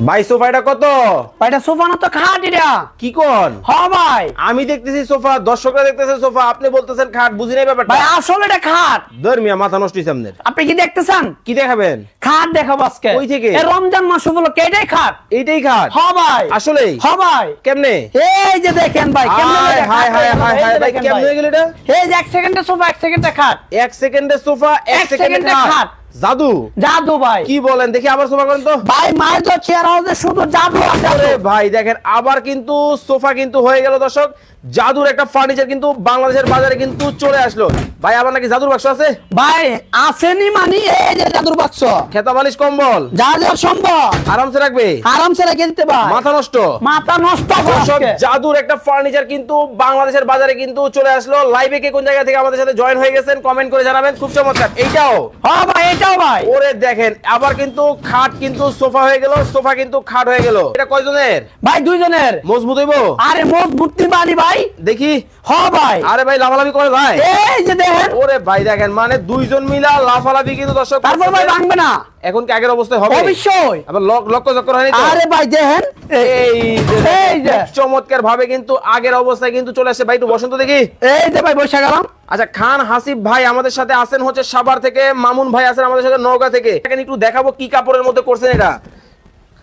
ভাই সোফাটা কত? ভাইটা সোফা না তো খাট এটা। কি কোন? হ ভাই। আমি দেখতেছি সোফা দর্শকরা দেখতেছে সোফা আপনি বলতেছেন খাট বুঝি নাই ব্যাপারটা? ভাই আসলে এটা খাট। ধর্মিয়া মাথা নষ্ট হইছে আপনার। আপনি কি দেখতেছেন? কি দেখাবেন? খাট দেখাবো আজকে। কই থেকে? রমজান মাস উপলক্ষে এটাই খাট। এইটাই খাট? হ ভাই। আসলেই? হ ভাই। কেমনে? এই যে দেখেন ভাই কেমনে হায় হায় হায় হায় এই যে হায় ভাই কেমনে হয়ে গেল এটা? এই যে এক সেকেন্ডে সোফা এক সেকেন্ডে খাট। এক সেকেন্ডের সোফা এক সেকেন্ডে খাট। জাদু? জাদু ভাই। কি বলেন দেখি আবার সোফা করেন তো। ভাই মায়ের তো চেয়ার হাউসে শুধু জাদু আরে ভাই দেখেন আবার কিন্তু সোফা কিন্তু হয়ে গেল দর্শক। জাদুর একটা ফার্নিচার কিন্তু বাংলাদেশের বাজারে কিন্তু চলে আসলো। ভাই আবার নাকি জাদুর বাক্স আছে? ভাই আসেনি মানি এই যে জাদুর বাক্স। খেতা বালিশ কম্বল। যা যা সম্ভব। আরামসে রাখবে? আরামসে রেখে দিতে মাথা নষ্ট? মাথা নষ্ট জাদুর একটা ফার্নিচার কিন্তু বাংলাদেশের বাজারে কিন্তু চলে আসলো। লাইভে কে কোন জায়গা থেকে আমাদের সাথে জয়েন হয়ে গেছেন কমেন্ট করে জানাবেন। খুব চমৎকার। এইটাও? হ্যাঁ ভাই এটাও ভাই। ওরে দেখেন আবার কিন্তু খাট কিন্তু সোফা হয়ে গেল সোফা কিন্তু খাট হয়ে গেল। এটা কয়জনের? ভাই দুইজনের। মজবুত হইবো? আরে বাড়ি ভাই? দেখি। হ ভাই। আরে ভাই লাফালাফি করে ভাই। এই যে দেখেন। ওরে ভাই দেখেন মানে দুইজন মিলা লাফালাফি কিন্তু দর্শক তারপর ভাই ভাঙবে না। এখন কি আগের অবস্থায় হবে? অবশ্যই। আবার লক লক্ষ্য চক্কর হয়নি আরে ভাই দেখেন। এই যে এই চমৎকার ভাবে কিন্তু আগের অবস্থায় কিন্তু চলে আসে। ভাই একটু বসন্ত দেখি। এই যে ভাই বসে গেলাম। আচ্ছা খান হাসিব ভাই আমাদের সাথে আছেন হচ্ছে সাভার থেকে মামুন ভাই আছেন আমাদের সাথে নওগাঁ থেকে। এখানে একটু দেখাবো কি কাপড়ের মধ্যে করছেন এটা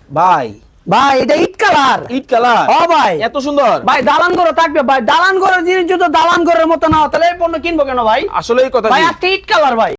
ভাই। ভাই এটা ইট কালার। ইট কালার? হ ভাই। এত সুন্দর? ভাই দালান করে থাকবে ভাই। দালান ঘরের জিনিস যদি দালান ঘরের মতো না তাহলে এই পণ্য কিনবো কেন ভাই? আসলেই কথা ভাই। আজকে ইট কালার ভাই।